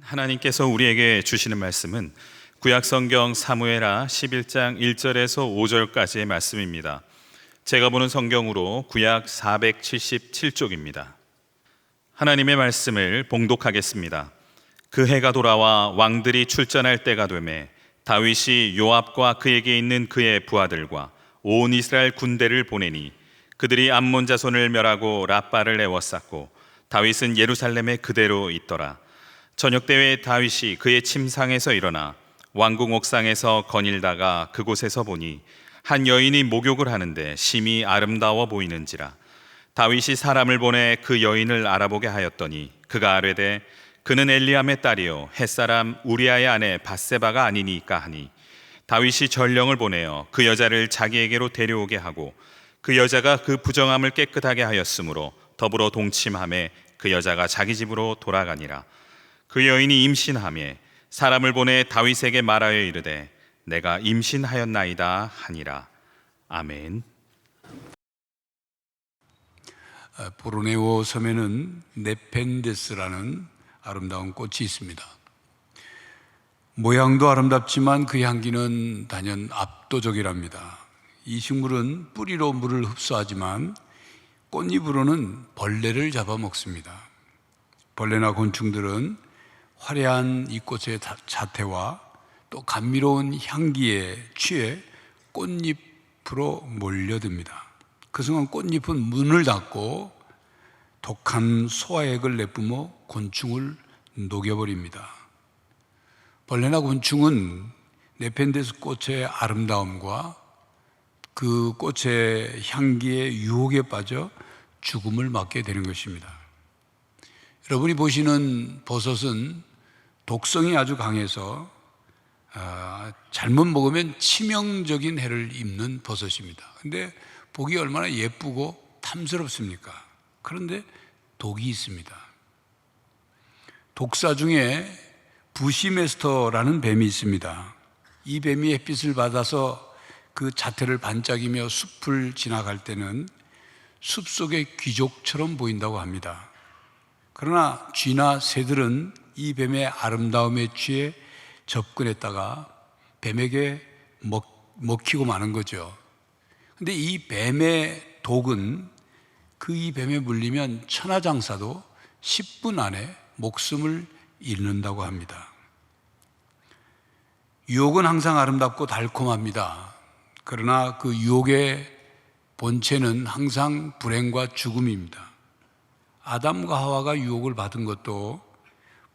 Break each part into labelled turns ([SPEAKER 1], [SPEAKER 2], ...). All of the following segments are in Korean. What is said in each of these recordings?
[SPEAKER 1] 하나님께서 우리에게 주시는 말씀은 구약 성경 사무엘하 11장 1절에서 5절까지의 말씀입니다. 제가 보는 성경으로 구약 477쪽입니다. 하나님의 말씀을 봉독하겠습니다. 그 해가 돌아와 왕들이 출전할 때가 되매 다윗이 요압과 그에게 있는 그의 부하들과 온 이스라엘 군대를 보내니 그들이 암몬 자손을 멸하고 라빠를 에워쌌고 다윗은 예루살렘에 그대로 있더라. 저녁 때에 다윗이 그의 침상에서 일어나 왕궁 옥상에서 거닐다가 그곳에서 보니 한 여인이 목욕을 하는데 심히 아름다워 보이는지라. 다윗이 사람을 보내 그 여인을 알아보게 하였더니 그가 아뢰되 그는 엘리암의 딸이요 햇사람 우리아의 아내 바세바가 아니니까 하니. 다윗이 전령을 보내어 그 여자를 자기에게로 데려오게 하고 그 여자가 그 부정함을 깨끗하게 하였으므로 더불어 동침함에 그 여자가 자기 집으로 돌아가니라 그 여인이 임신함에 사람을 보내 다윗에게 말하여 이르되 내가 임신하였나이다 하니라 아멘.
[SPEAKER 2] 아, 보로네오 섬에는 네펜데스라는 아름다운 꽃이 있습니다. 모양도 아름답지만 그 향기는 단연 압도적이랍니다. 이 식물은 뿌리로 물을 흡수하지만 꽃잎으로는 벌레를 잡아먹습니다. 벌레나 곤충들은 화려한 이 꽃의 자- 자태와 또 감미로운 향기에 취해 꽃잎으로 몰려듭니다. 그 순간 꽃잎은 문을 닫고 독한 소화액을 내뿜어 곤충을 녹여버립니다. 벌레나 곤충은 네펜데스 꽃의 아름다움과 그 꽃의 향기의 유혹에 빠져 죽음을 맞게 되는 것입니다. 여러분이 보시는 버섯은 독성이 아주 강해서 아, 잘못 먹으면 치명적인 해를 입는 버섯입니다. 근데 보기 얼마나 예쁘고 탐스럽습니까? 그런데 독이 있습니다. 독사 중에 부시메스터라는 뱀이 있습니다. 이 뱀이 햇빛을 받아서 그 자태를 반짝이며 숲을 지나갈 때는 숲 속의 귀족처럼 보인다고 합니다. 그러나 쥐나 새들은 이 뱀의 아름다움에 취해 접근했다가 뱀에게 먹, 먹히고 마는 거죠. 근데 이 뱀의 독은 그 이 뱀에 물리면 천하장사도 10분 안에 목숨을 잃는다고 합니다. 유혹은 항상 아름답고 달콤합니다. 그러나 그 유혹의 본체는 항상 불행과 죽음입니다. 아담과 하와가 유혹을 받은 것도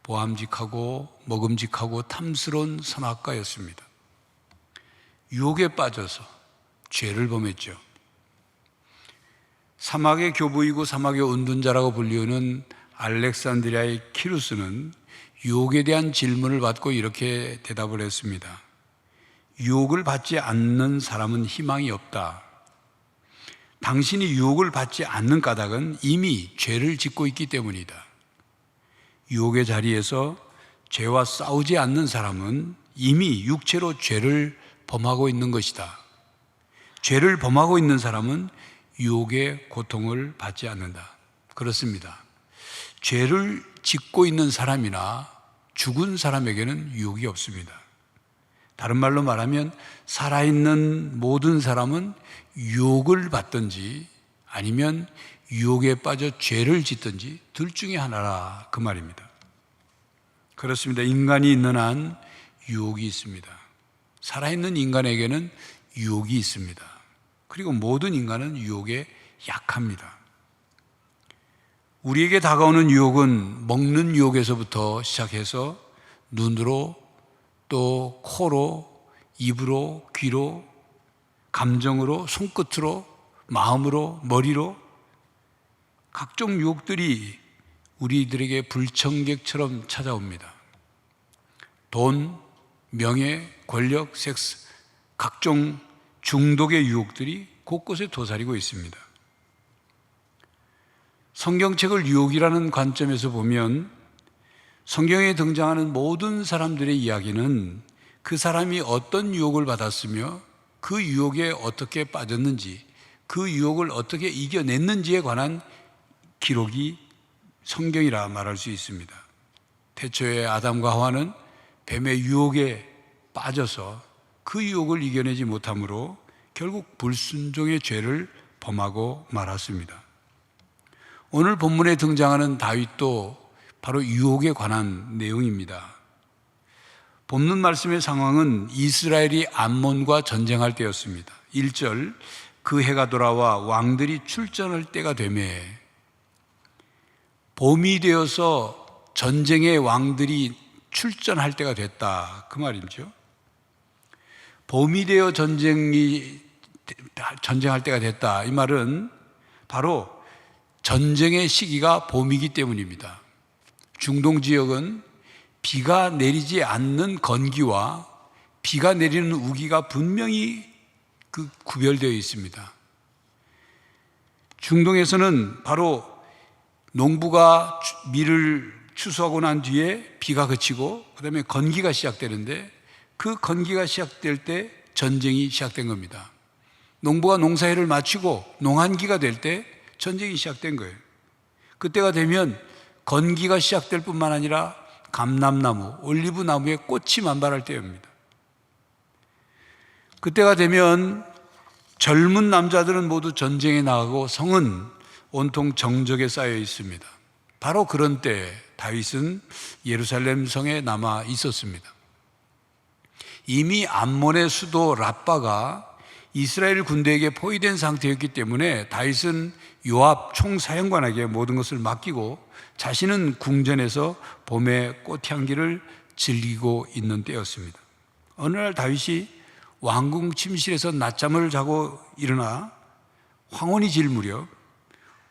[SPEAKER 2] 보암직하고 먹음직하고 탐스러운 선악과였습니다. 유혹에 빠져서 죄를 범했죠. 사막의 교부이고 사막의 운둔자라고 불리우는 알렉산드리아의 키루스는 유혹에 대한 질문을 받고 이렇게 대답을 했습니다. 유혹을 받지 않는 사람은 희망이 없다. 당신이 유혹을 받지 않는 까닭은 이미 죄를 짓고 있기 때문이다. 유혹의 자리에서 죄와 싸우지 않는 사람은 이미 육체로 죄를 범하고 있는 것이다. 죄를 범하고 있는 사람은 유혹의 고통을 받지 않는다. 그렇습니다. 죄를 짓고 있는 사람이나 죽은 사람에게는 유혹이 없습니다. 다른 말로 말하면 살아있는 모든 사람은 유혹을 받든지 아니면 유혹에 빠져 죄를 짓든지 둘 중에 하나라 그 말입니다. 그렇습니다. 인간이 있는 한 유혹이 있습니다. 살아있는 인간에게는 유혹이 있습니다. 그리고 모든 인간은 유혹에 약합니다. 우리에게 다가오는 유혹은 먹는 유혹에서부터 시작해서 눈으로 또 코로 입으로 귀로 감정으로 손끝으로 마음으로 머리로 각종 유혹들이 우리들에게 불청객처럼 찾아옵니다. 돈, 명예, 권력, 섹스, 각종 중독의 유혹들이 곳곳에 도사리고 있습니다. 성경책을 유혹이라는 관점에서 보면 성경에 등장하는 모든 사람들의 이야기는 그 사람이 어떤 유혹을 받았으며 그 유혹에 어떻게 빠졌는지 그 유혹을 어떻게 이겨냈는지에 관한 기록이 성경이라 말할 수 있습니다. 태초에 아담과 하와는 뱀의 유혹에 빠져서 그 유혹을 이겨내지 못함으로 결국 불순종의 죄를 범하고 말았습니다. 오늘 본문에 등장하는 다윗도 바로 유혹에 관한 내용입니다. 본문 말씀의 상황은 이스라엘이 암몬과 전쟁할 때였습니다. 1절 그 해가 돌아와 왕들이 출전할 때가 되매 봄이 되어서 전쟁의 왕들이 출전할 때가 됐다. 그 말이죠. 봄이 되어 전쟁이 전쟁할 때가 됐다. 이 말은 바로 전쟁의 시기가 봄이기 때문입니다. 중동 지역은 비가 내리지 않는 건기와 비가 내리는 우기가 분명히 그 구별되어 있습니다. 중동에서는 바로 농부가 추- 밀을 추수하고 난 뒤에 비가 그치고 그다음에 건기가 시작되는데 그 건기가 시작될 때 전쟁이 시작된 겁니다. 농부가 농사일을 마치고 농한기가 될 때 전쟁이 시작된 거예요. 그때가 되면 건기가 시작될 뿐만 아니라 감람나무, 올리브 나무에 꽃이 만발할 때입니다. 그때가 되면 젊은 남자들은 모두 전쟁에 나가고 성은 온통 정적에 쌓여 있습니다. 바로 그런 때 다윗은 예루살렘 성에 남아 있었습니다. 이미 암몬의 수도 라빠가 이스라엘 군대에게 포위된 상태였기 때문에 다윗은 요압 총사령관에게 모든 것을 맡기고 자신은 궁전에서 봄의 꽃향기를 즐기고 있는 때였습니다. 어느 날 다윗이 왕궁 침실에서 낮잠을 자고 일어나 황혼이 질 무렵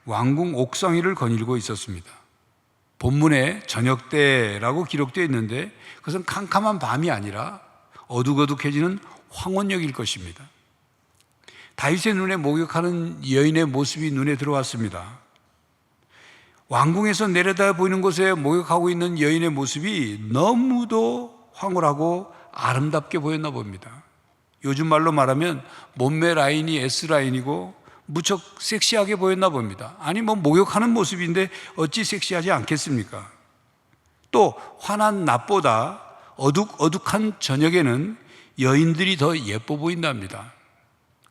[SPEAKER 2] 왕궁 옥상 위를 거닐고 있었습니다. 본문에 저녁 때라고 기록되어 있는데 그것은 캄캄한 밤이 아니라 어둑어둑해지는 황혼역일 것입니다. 다윗의 눈에 목욕하는 여인의 모습이 눈에 들어왔습니다. 왕궁에서 내려다 보이는 곳에 목욕하고 있는 여인의 모습이 너무도 황홀하고 아름답게 보였나 봅니다. 요즘 말로 말하면 몸매 라인이 S 라인이고 무척 섹시하게 보였나 봅니다. 아니 뭐 목욕하는 모습인데 어찌 섹시하지 않겠습니까? 또 환한 낮보다 어둑 어둑한 저녁에는 여인들이 더 예뻐 보인답니다.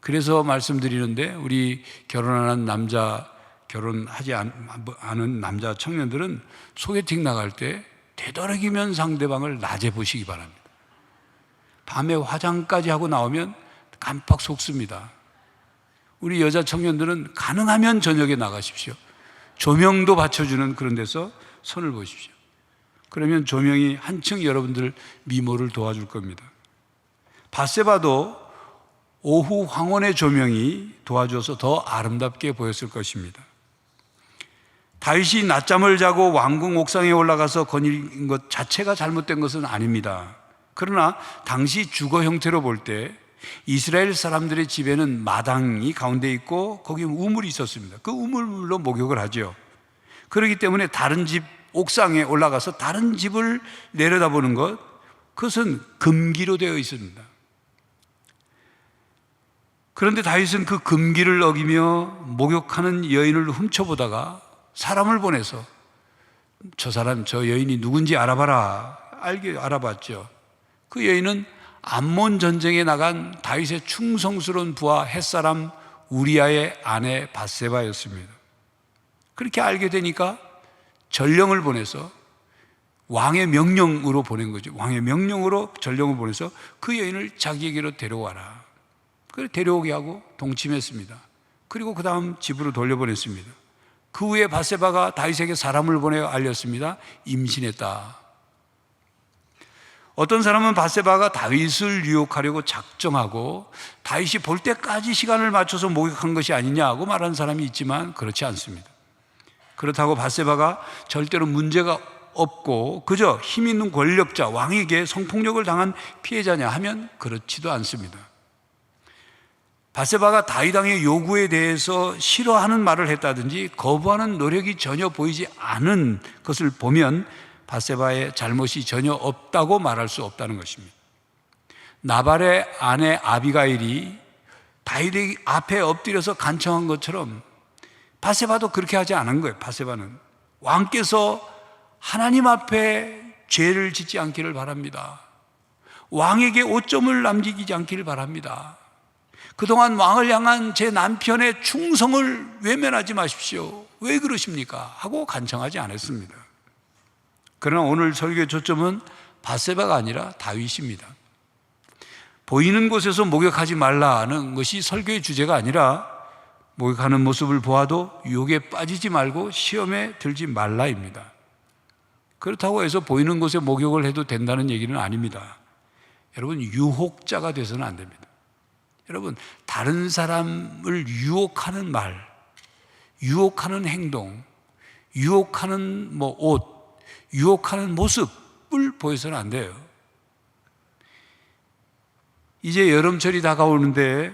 [SPEAKER 2] 그래서 말씀드리는데 우리 결혼하는 남자 결혼하지 않- 않은 남자 청년들은 소개팅 나갈 때 되도록이면 상대방을 낮에 보시기 바랍니다. 밤에 화장까지 하고 나오면 깜빡 속습니다. 우리 여자 청년들은 가능하면 저녁에 나가십시오. 조명도 받쳐주는 그런 데서 손을 보십시오. 그러면 조명이 한층 여러분들 미모를 도와줄 겁니다. 바세바도 오후 황혼의 조명이 도와줘서 더 아름답게 보였을 것입니다. 다윗이 낮잠을 자고 왕궁 옥상에 올라가서 거닐린 것 자체가 잘못된 것은 아닙니다. 그러나 당시 주거 형태로 볼 때 이스라엘 사람들의 집에는 마당이 가운데 있고 거기 우물이 있었습니다. 그 우물로 목욕을 하죠. 그렇기 때문에 다른 집 옥상에 올라가서 다른 집을 내려다보는 것 그것은 금기로 되어 있습니다. 그런데 다윗은 그 금기를 어기며 목욕하는 여인을 훔쳐보다가 사람을 보내서 저 사람, 저 여인이 누군지 알아봐라. 알게 알아봤죠. 그 여인은 암몬 전쟁에 나간 다윗의 충성스러운 부하 햇사람 우리아의 아내 바세바였습니다. 그렇게 알게 되니까 전령을 보내서 왕의 명령으로 보낸 거죠. 왕의 명령으로 전령을 보내서 그 여인을 자기에게로 데려와라. 그래 데려오게 하고 동침했습니다. 그리고 그 다음 집으로 돌려보냈습니다. 그 후에 바세바가 다윗에게 사람을 보내어 알렸습니다. 임신했다. 어떤 사람은 바세바가 다윗을 유혹하려고 작정하고 다윗이 볼 때까지 시간을 맞춰서 목욕한 것이 아니냐고 말하는 사람이 있지만 그렇지 않습니다. 그렇다고 바세바가 절대로 문제가 없고 그저 힘 있는 권력자 왕에게 성폭력을 당한 피해자냐 하면 그렇지도 않습니다. 바세바가 다윗 왕의 요구에 대해서 싫어하는 말을 했다든지 거부하는 노력이 전혀 보이지 않은 것을 보면 바세바의 잘못이 전혀 없다고 말할 수 없다는 것입니다. 나발의 아내 아비가일이 다윗의 앞에 엎드려서 간청한 것처럼 바세바도 그렇게 하지 않은 거예요. 바세바는 왕께서 하나님 앞에 죄를 짓지 않기를 바랍니다. 왕에게 오점을 남기지 않기를 바랍니다. 그동안 왕을 향한 제 남편의 충성을 외면하지 마십시오. 왜 그러십니까? 하고 간청하지 않았습니다. 그러나 오늘 설교의 초점은 바세바가 아니라 다윗입니다. 보이는 곳에서 목욕하지 말라는 것이 설교의 주제가 아니라 목욕하는 모습을 보아도 유혹에 빠지지 말고 시험에 들지 말라입니다. 그렇다고 해서 보이는 곳에 목욕을 해도 된다는 얘기는 아닙니다. 여러분, 유혹자가 돼서는 안 됩니다. 여러분, 다른 사람을 유혹하는 말, 유혹하는 행동, 유혹하는 뭐 옷, 유혹하는 모습을 보여서는 안 돼요. 이제 여름철이 다가오는데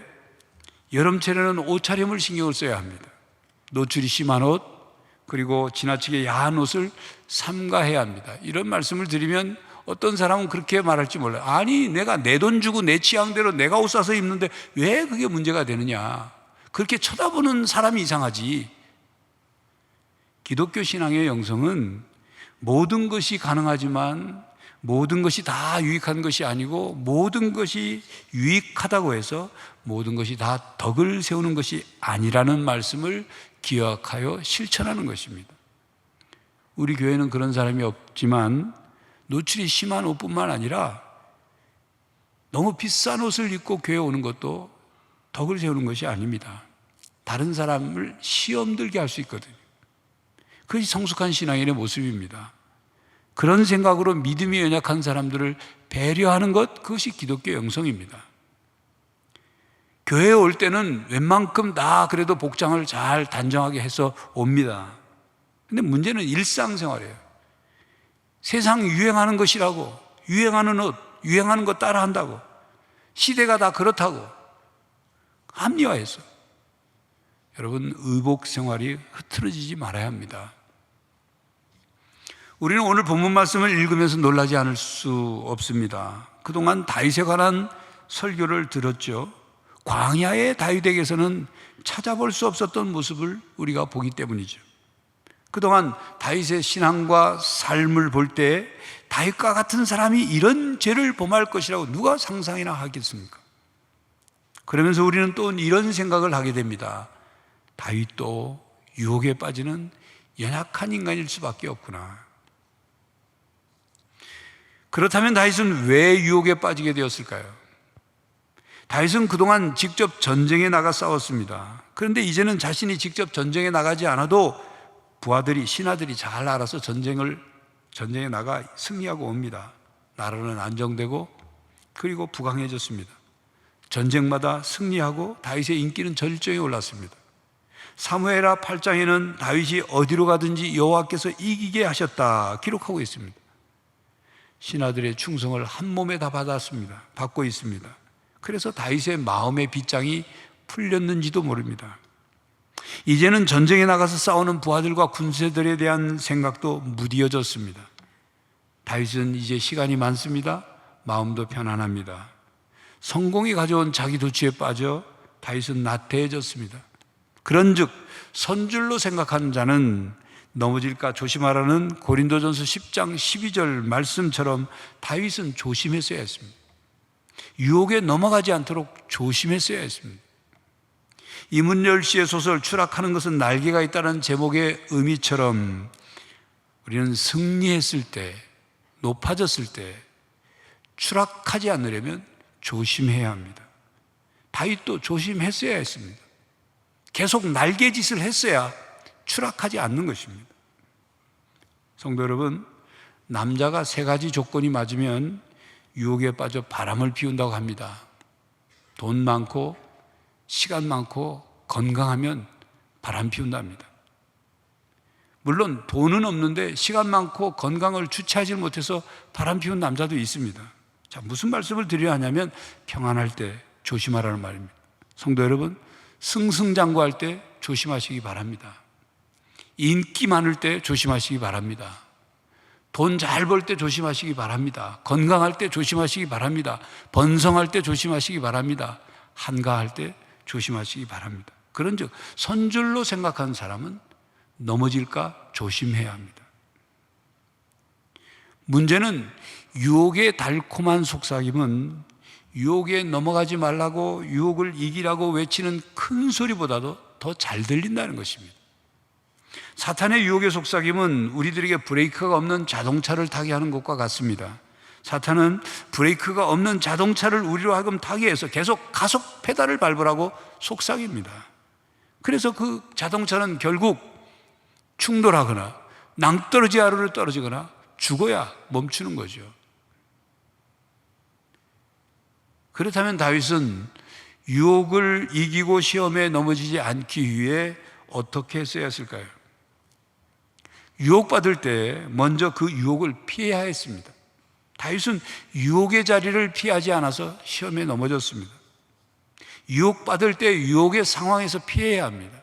[SPEAKER 2] 여름철에는 옷차림을 신경을 써야 합니다. 노출이 심한 옷, 그리고 지나치게 야한 옷을 삼가해야 합니다. 이런 말씀을 드리면 어떤 사람은 그렇게 말할지 몰라요. 아니, 내가 내 돈 주고 내 취향대로 내가 옷 사서 입는데 왜 그게 문제가 되느냐. 그렇게 쳐다보는 사람이 이상하지. 기독교 신앙의 영성은 모든 것이 가능하지만 모든 것이 다 유익한 것이 아니고 모든 것이 유익하다고 해서 모든 것이 다 덕을 세우는 것이 아니라는 말씀을 기억하여 실천하는 것입니다. 우리 교회는 그런 사람이 없지만 노출이 심한 옷뿐만 아니라 너무 비싼 옷을 입고 교회 오는 것도 덕을 세우는 것이 아닙니다. 다른 사람을 시험 들게 할 수 있거든요. 그것이 성숙한 신앙인의 모습입니다. 그런 생각으로 믿음이 연약한 사람들을 배려하는 것, 그것이 기독교 영성입니다. 교회에 올 때는 웬만큼 다 그래도 복장을 잘 단정하게 해서 옵니다. 근데 문제는 일상생활이에요. 세상 유행하는 것이라고, 유행하는 옷, 유행하는 거 따라 한다고, 시대가 다 그렇다고, 합리화해서. 여러분, 의복 생활이 흐트러지지 말아야 합니다. 우리는 오늘 본문 말씀을 읽으면서 놀라지 않을 수 없습니다. 그동안 다윗에 관한 설교를 들었죠. 광야의 다윗에게서는 찾아볼 수 없었던 모습을 우리가 보기 때문이죠. 그동안 다윗의 신앙과 삶을 볼 때 다윗과 같은 사람이 이런 죄를 범할 것이라고 누가 상상이나 하겠습니까? 그러면서 우리는 또 이런 생각을 하게 됩니다. 다윗도 유혹에 빠지는 연약한 인간일 수밖에 없구나. 그렇다면 다윗은 왜 유혹에 빠지게 되었을까요? 다윗은 그동안 직접 전쟁에 나가 싸웠습니다. 그런데 이제는 자신이 직접 전쟁에 나가지 않아도 부하들이 신하들이 잘 알아서 전쟁을 전쟁에 나가 승리하고 옵니다. 나라는 안정되고 그리고 부강해졌습니다. 전쟁마다 승리하고 다윗의 인기는 절정에 올랐습니다. 사무엘하 8장에는 다윗이 어디로 가든지 여호와께서 이기게 하셨다 기록하고 있습니다. 신하들의 충성을 한 몸에 다 받았습니다. 받고 있습니다. 그래서 다윗의 마음의 빗장이 풀렸는지도 모릅니다. 이제는 전쟁에 나가서 싸우는 부하들과 군세들에 대한 생각도 무디어졌습니다. 다윗은 이제 시간이 많습니다. 마음도 편안합니다. 성공이 가져온 자기 도취에 빠져 다윗은 나태해졌습니다. 그런즉 선줄로 생각하는 자는 넘어질까 조심하라는 고린도전서 10장 12절 말씀처럼 다윗은 조심했어야 했습니다. 유혹에 넘어가지 않도록 조심했어야 했습니다. 이문열 씨의 소설 추락하는 것은 날개가 있다는 제목의 의미처럼 우리는 승리했을 때, 높아졌을 때 추락하지 않으려면 조심해야 합니다. 다윗도 조심했어야 했습니다. 계속 날개짓을 했어야 추락하지 않는 것입니다. 성도 여러분, 남자가 세 가지 조건이 맞으면 유혹에 빠져 바람을 피운다고 합니다. 돈 많고, 시간 많고, 건강하면 바람 피운답니다. 물론 돈은 없는데 시간 많고 건강을 주체하지 못해서 바람 피운 남자도 있습니다. 자, 무슨 말씀을 드려야 하냐면 평안할 때 조심하라는 말입니다. 성도 여러분, 승승장구할 때 조심하시기 바랍니다. 인기 많을 때 조심하시기 바랍니다. 돈 잘 벌 때 조심하시기 바랍니다. 건강할 때 조심하시기 바랍니다. 번성할 때 조심하시기 바랍니다. 한가할 때 조심하시기 바랍니다. 그런 즉 선줄로 생각하는 사람은 넘어질까 조심해야 합니다. 문제는 유혹의 달콤한 속삭임은 유혹에 넘어가지 말라고 유혹을 이기라고 외치는 큰 소리보다도 더 잘 들린다는 것입니다. 사탄의 유혹의 속삭임은 우리들에게 브레이크가 없는 자동차를 타게 하는 것과 같습니다. 사탄은 브레이크가 없는 자동차를 우리로 하여금 타게 해서 계속 가속 페달을 밟으라고 속삭입니다. 그래서 그 자동차는 결국 충돌하거나 낭떠러지 아래로 떨어지거나 죽어야 멈추는 거죠. 그렇다면 다윗은 유혹을 이기고 시험에 넘어지지 않기 위해 어떻게 했어야 했을까요? 유혹받을 때 먼저 그 유혹을 피해야 했습니다. 다윗은 유혹의 자리를 피하지 않아서 시험에 넘어졌습니다. 유혹받을 때 유혹의 상황에서 피해야 합니다.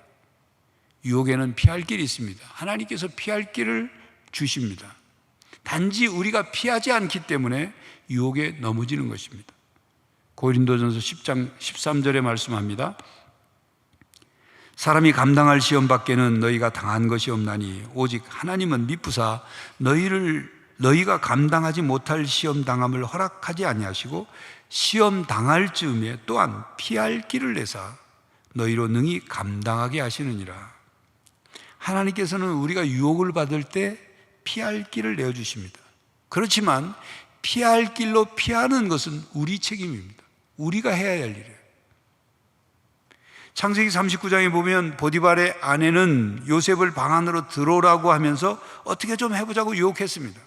[SPEAKER 2] 유혹에는 피할 길이 있습니다. 하나님께서 피할 길을 주십니다. 단지 우리가 피하지 않기 때문에 유혹에 넘어지는 것입니다. 고린도전서 10장 13절에 말씀합니다. 사람이 감당할 시험 밖에는 너희가 당한 것이 없나니 오직 하나님은 미쁘사 너희를 너희가 감당하지 못할 시험 당함을 허락하지 아니하시고 시험 당할 즈음에 또한 피할 길을 내사 너희로 능히 감당하게 하시느니라. 하나님께서는 우리가 유혹을 받을 때 피할 길을 내어 주십니다. 그렇지만 피할 길로 피하는 것은 우리 책임입니다. 우리가 해야 할 일이에요. 창세기 39장에 보면 보디발의 아내는 요셉을 방 안으로 들어오라고 하면서 어떻게 좀 해보자고 유혹했습니다.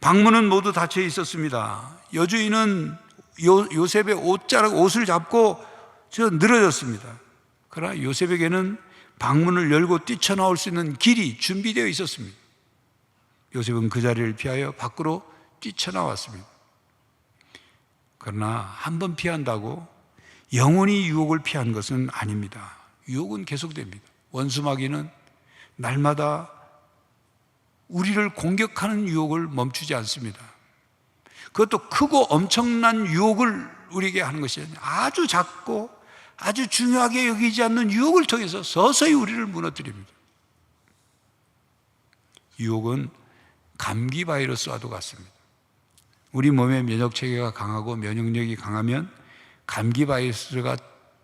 [SPEAKER 2] 방문은 모두 닫혀 있었습니다. 여주인은 요, 요셉의 옷자락 옷을 잡고 저 늘어졌습니다. 그러나 요셉에게는 방문을 열고 뛰쳐나올 수 있는 길이 준비되어 있었습니다. 요셉은 그 자리를 피하여 밖으로 뛰쳐나왔습니다. 그러나 한 번 피한다고 영원히 유혹을 피한 것은 아닙니다. 유혹은 계속됩니다. 원수마귀는 날마다 우리를 공격하는 유혹을 멈추지 않습니다. 그것도 크고 엄청난 유혹을 우리에게 하는 것이 아니라 아주 작고 아주 중요하게 여기지 않는 유혹을 통해서 서서히 우리를 무너뜨립니다. 유혹은 감기 바이러스와도 같습니다. 우리 몸의 면역 체계가 강하고 면역력이 강하면 감기 바이러스가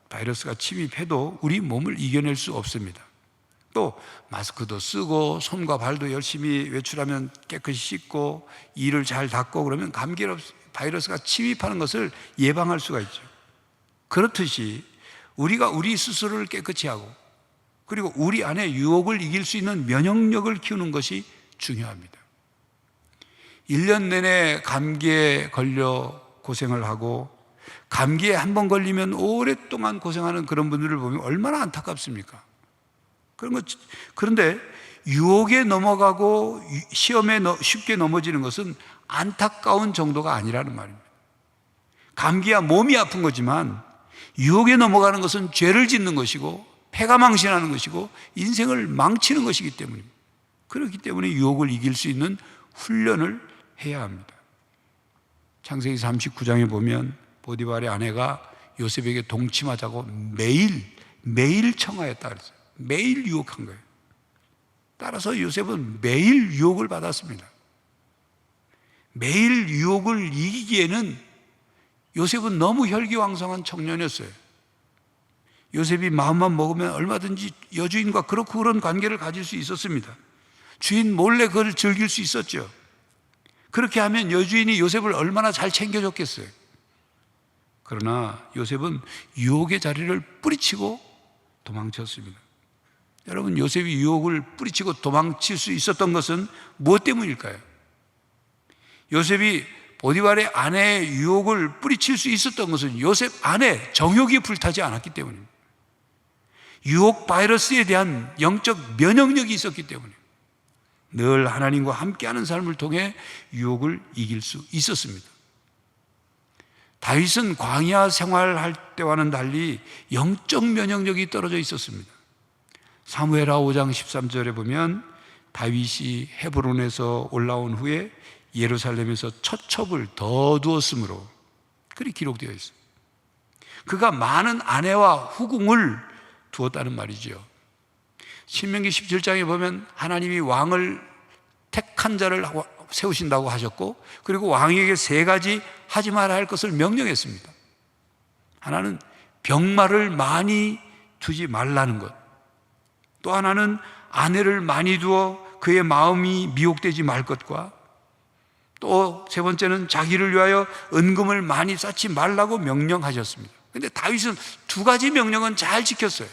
[SPEAKER 2] 바이러스가 침입해도 우리 몸을 이겨낼 수 없습니다. 또 마스크도 쓰고 손과 발도 열심히 외출하면 깨끗이 씻고 이를 잘 닦고 그러면 감기 바이러스가 침입하는 것을 예방할 수가 있죠. 그렇듯이 우리가 우리 스스로를 깨끗이 하고 그리고 우리 안에 유혹을 이길 수 있는 면역력을 키우는 것이 중요합니다. 1년 내내 감기에 걸려 고생을 하고 감기에 한 번 걸리면 오랫동안 고생하는 그런 분들을 보면 얼마나 안타깝습니까? 그런 것, 그런데 유혹에 넘어가고 시험에 쉽게 넘어지는 것은 안타까운 정도가 아니라는 말입니다. 감기야 몸이 아픈 거지만 유혹에 넘어가는 것은 죄를 짓는 것이고 폐가 망신하는 것이고 인생을 망치는 것이기 때문입니다. 그렇기 때문에 유혹을 이길 수 있는 훈련을 해야 합니다. 창세기 39장에 보면 보디발의 아내가 요셉에게 동침하자고 매일 매일 청하였다 그랬어요. 매일 유혹한 거예요. 따라서 요셉은 매일 유혹을 받았습니다. 매일 유혹을 이기기에는 요셉은 너무 혈기왕성한 청년이었어요. 요셉이 마음만 먹으면 얼마든지 여주인과 그렇고 그런 관계를 가질 수 있었습니다. 주인 몰래 그걸 즐길 수 있었죠. 그렇게 하면 여주인이 요셉을 얼마나 잘 챙겨줬겠어요. 그러나 요셉은 유혹의 자리를 뿌리치고 도망쳤습니다. 여러분, 요셉이 유혹을 뿌리치고 도망칠 수 있었던 것은 무엇 때문일까요? 요셉이 보디발의 아내의 유혹을 뿌리칠 수 있었던 것은 요셉 안에 정욕이 불타지 않았기 때문입니다. 유혹 바이러스에 대한 영적 면역력이 있었기 때문에 늘 하나님과 함께하는 삶을 통해 유혹을 이길 수 있었습니다. 다윗은 광야 생활할 때와는 달리 영적 면역력이 떨어져 있었습니다. 사무엘하 5장 13절에 보면 다윗이 헤브론에서 올라온 후에 예루살렘에서 첫 첩을 더 두었으므로 그리 기록되어 있어요. 그가 많은 아내와 후궁을 두었다는 말이죠. 신명기 17장에 보면 하나님이 왕을 택한 자를 세우신다고 하셨고 그리고 왕에게 세 가지 하지 말아야 할 것을 명령했습니다. 하나는 병마를 많이 두지 말라는 것. 또 하나는 아내를 많이 두어 그의 마음이 미혹되지 말 것과 또 세 번째는 자기를 위하여 은금을 많이 쌓지 말라고 명령하셨습니다. 근데 다윗은 두 가지 명령은 잘 지켰어요.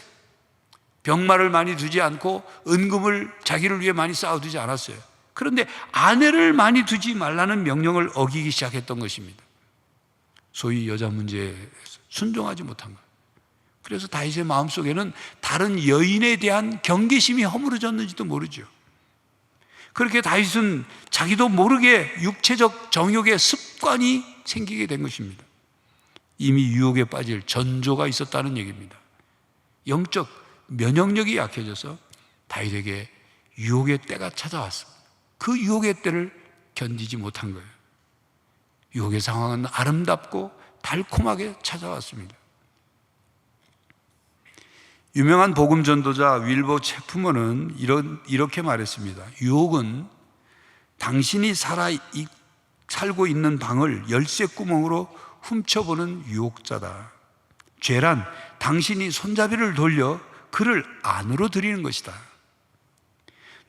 [SPEAKER 2] 병마를 많이 두지 않고 은금을 자기를 위해 많이 쌓아두지 않았어요. 그런데 아내를 많이 두지 말라는 명령을 어기기 시작했던 것입니다. 소위 여자 문제에 순종하지 못한 것. 그래서 다윗의 마음속에는 다른 여인에 대한 경계심이 허물어졌는지도 모르죠. 그렇게 다윗은 자기도 모르게 육체적 정욕의 습관이 생기게 된 것입니다. 이미 유혹에 빠질 전조가 있었다는 얘기입니다. 영적 면역력이 약해져서 다윗에게 유혹의 때가 찾아왔습니다. 그 유혹의 때를 견디지 못한 거예요. 유혹의 상황은 아름답고 달콤하게 찾아왔습니다. 유명한 복음 전도자 윌버 체프먼은 이런 이렇게 말했습니다. 유혹은 당신이 살아 이- 살고 있는 방을 열쇠 구멍으로 훔쳐보는 유혹자다. 죄란 당신이 손잡이를 돌려 그를 안으로 들이는 것이다.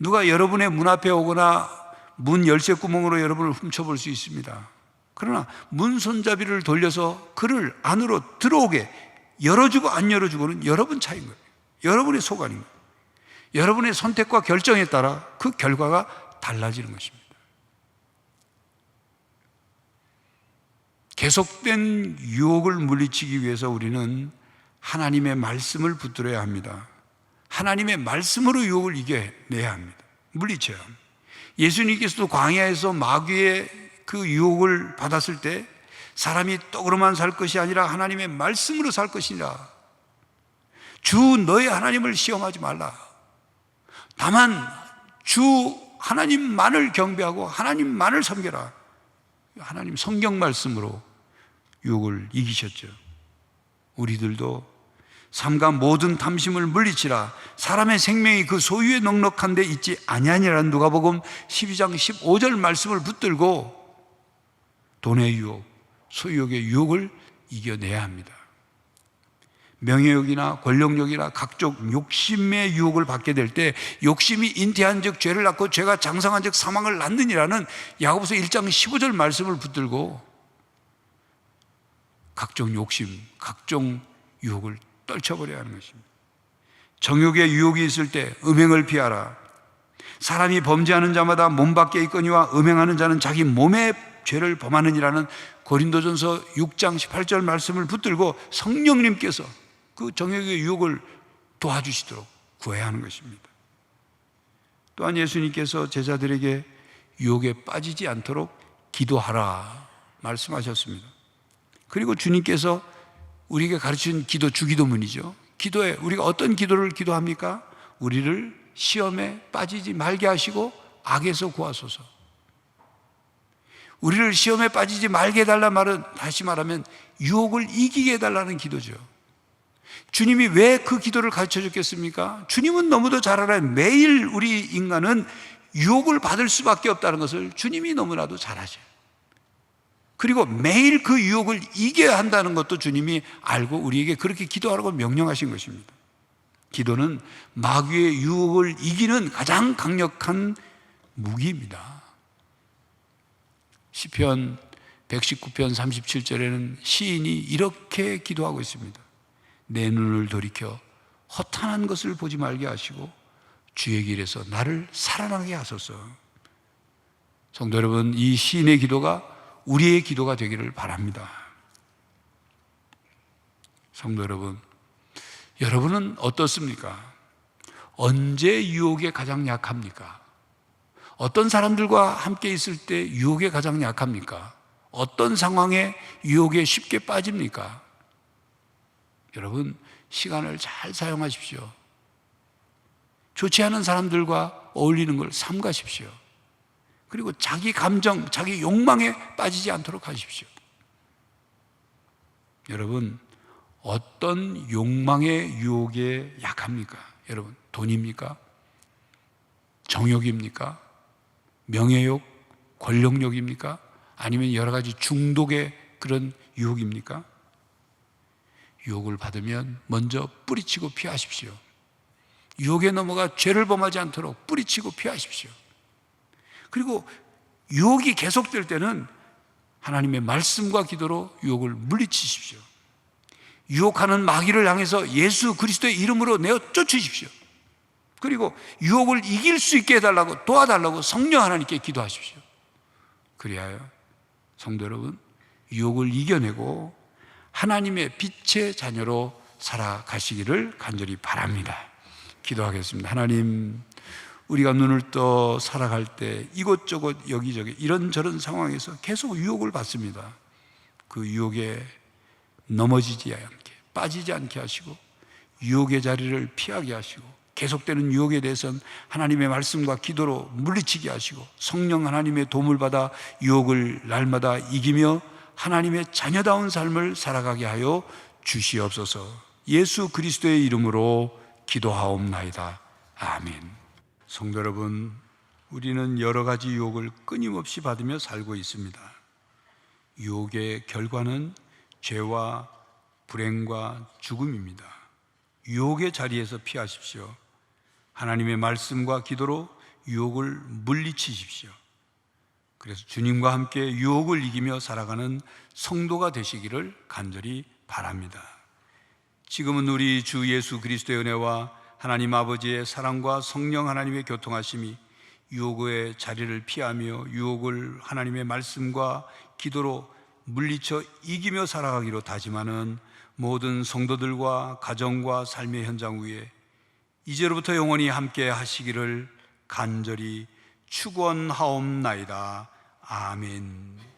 [SPEAKER 2] 누가 여러분의 문 앞에 오거나 문 열쇠 구멍으로 여러분을 훔쳐볼 수 있습니다. 그러나 문 손잡이를 돌려서 그를 안으로 들어오게 열어주고 안 열어주고는 여러분 차인 거예요. 여러분의 소관인 거예요. 여러분의 선택과 결정에 따라 그 결과가 달라지는 것입니다. 계속된 유혹을 물리치기 위해서 우리는 하나님의 말씀을 붙들어야 합니다. 하나님의 말씀으로 유혹을 이겨내야 합니다. 합니다. 예수님께서도 광야에서 마귀의 그 유혹을 받았을 때 사람이 떡으로만 살 것이 아니라 하나님의 말씀으로 살 것이라. 주 너의 하나님을 시험하지 말라. 다만 주 하나님만을 경배하고 하나님만을 섬겨라. 하나님 성경 말씀으로 유혹을 이기셨죠. 우리들도 삼가 모든 탐심을 물리치라 사람의 생명이 그 소유에 넉넉한 데 있지 아니하니라는 누가복음 12장 15절 말씀을 붙들고 돈의 유혹, 소유욕의 유혹을 이겨내야 합니다. 명예욕이나 권력욕이나 각종 욕심의 유혹을 받게 될 때 욕심이 인태한 즉 죄를 낳고 죄가 장성한 즉 사망을 낳느니라는 야고보서 1장 15절 말씀을 붙들고 각종 욕심, 각종 유혹을 떨쳐버려야 하는 것입니다. 정욕의 유혹이 있을 때 음행을 피하라. 사람이 범죄하는 자마다 몸 밖에 있거니와 음행하는 자는 자기 몸의 죄를 범하느니라는 고린도전서 6장 18절 말씀을 붙들고 성령님께서 그 정욕의 유혹을 도와주시도록 구해야 하는 것입니다. 또한 예수님께서 제자들에게 유혹에 빠지지 않도록 기도하라 말씀하셨습니다. 그리고 주님께서 우리에게 가르친 기도 주기도문이죠. 기도에 우리가 어떤 기도를 기도합니까? 우리를 시험에 빠지지 말게 하시고 악에서 구하소서. 우리를 시험에 빠지지 말게 해달라 말은 다시 말하면 유혹을 이기게 해달라는 기도죠. 주님이 왜 그 기도를 가르쳐 줬겠습니까? 주님은 너무도 잘 알아요. 매일 우리 인간은 유혹을 받을 수밖에 없다는 것을 주님이 너무나도 잘 아셔요. 그리고 매일 그 유혹을 이겨야 한다는 것도 주님이 알고 우리에게 그렇게 기도하라고 명령하신 것입니다. 기도는 마귀의 유혹을 이기는 가장 강력한 무기입니다. 시편 119편 37절에는 시인이 이렇게 기도하고 있습니다. 내 눈을 돌이켜 허탄한 것을 보지 말게 하시고 주의 길에서 나를 살아나게 하소서. 성도 여러분, 이 시인의 기도가 우리의 기도가 되기를 바랍니다. 성도 여러분, 여러분은 어떻습니까? 언제 유혹에 가장 약합니까? 어떤 사람들과 함께 있을 때 유혹에 가장 약합니까? 어떤 상황에 유혹에 쉽게 빠집니까? 여러분, 시간을 잘 사용하십시오. 좋지 않은 사람들과 어울리는 걸 삼가십시오. 그리고 자기 감정, 자기 욕망에 빠지지 않도록 하십시오. 여러분, 어떤 욕망의 유혹에 약합니까? 여러분, 돈입니까? 정욕입니까? 명예욕? 권력욕입니까? 아니면 여러 가지 중독의 그런 유혹입니까? 유혹을 받으면 먼저 뿌리치고 피하십시오. 유혹에 넘어가 죄를 범하지 않도록 뿌리치고 피하십시오. 그리고 유혹이 계속될 때는 하나님의 말씀과 기도로 유혹을 물리치십시오. 유혹하는 마귀를 향해서 예수 그리스도의 이름으로 내어 쫓으십시오. 그리고 유혹을 이길 수 있게 해달라고 도와달라고 성령 하나님께 기도하십시오. 그리하여 성도 여러분, 유혹을 이겨내고 하나님의 빛의 자녀로 살아가시기를 간절히 바랍니다. 기도하겠습니다. 하나님, 우리가 눈을 떠 살아갈 때 이곳저곳 여기저기 이런저런 상황에서 계속 유혹을 받습니다. 그 유혹에 넘어지지 않게, 빠지지 않게 하시고, 유혹의 자리를 피하게 하시고, 계속되는 유혹에 대해서는 하나님의 말씀과 기도로 물리치게 하시고, 성령 하나님의 도움을 받아 유혹을 날마다 이기며 하나님의 자녀다운 삶을 살아가게 하여 주시옵소서. 예수 그리스도의 이름으로 기도하옵나이다. 아멘. 성도 여러분, 우리는 여러 가지 유혹을 끊임없이 받으며 살고 있습니다. 유혹의 결과는 죄와 불행과 죽음입니다. 유혹의 자리에서 피하십시오. 하나님의 말씀과 기도로 유혹을 물리치십시오. 그래서 주님과 함께 유혹을 이기며 살아가는 성도가 되시기를 간절히 바랍니다. 지금은 우리 주 예수 그리스도의 은혜와 하나님 아버지의 사랑과 성령 하나님의 교통하심이 유혹의 자리를 피하며 유혹을 하나님의 말씀과 기도로 물리쳐 이기며 살아가기로 다짐하는 모든 성도들과 가정과 삶의 현장 위에 이제로부터 영원히 함께 하시기를 간절히 축원하옵나이다. 아멘.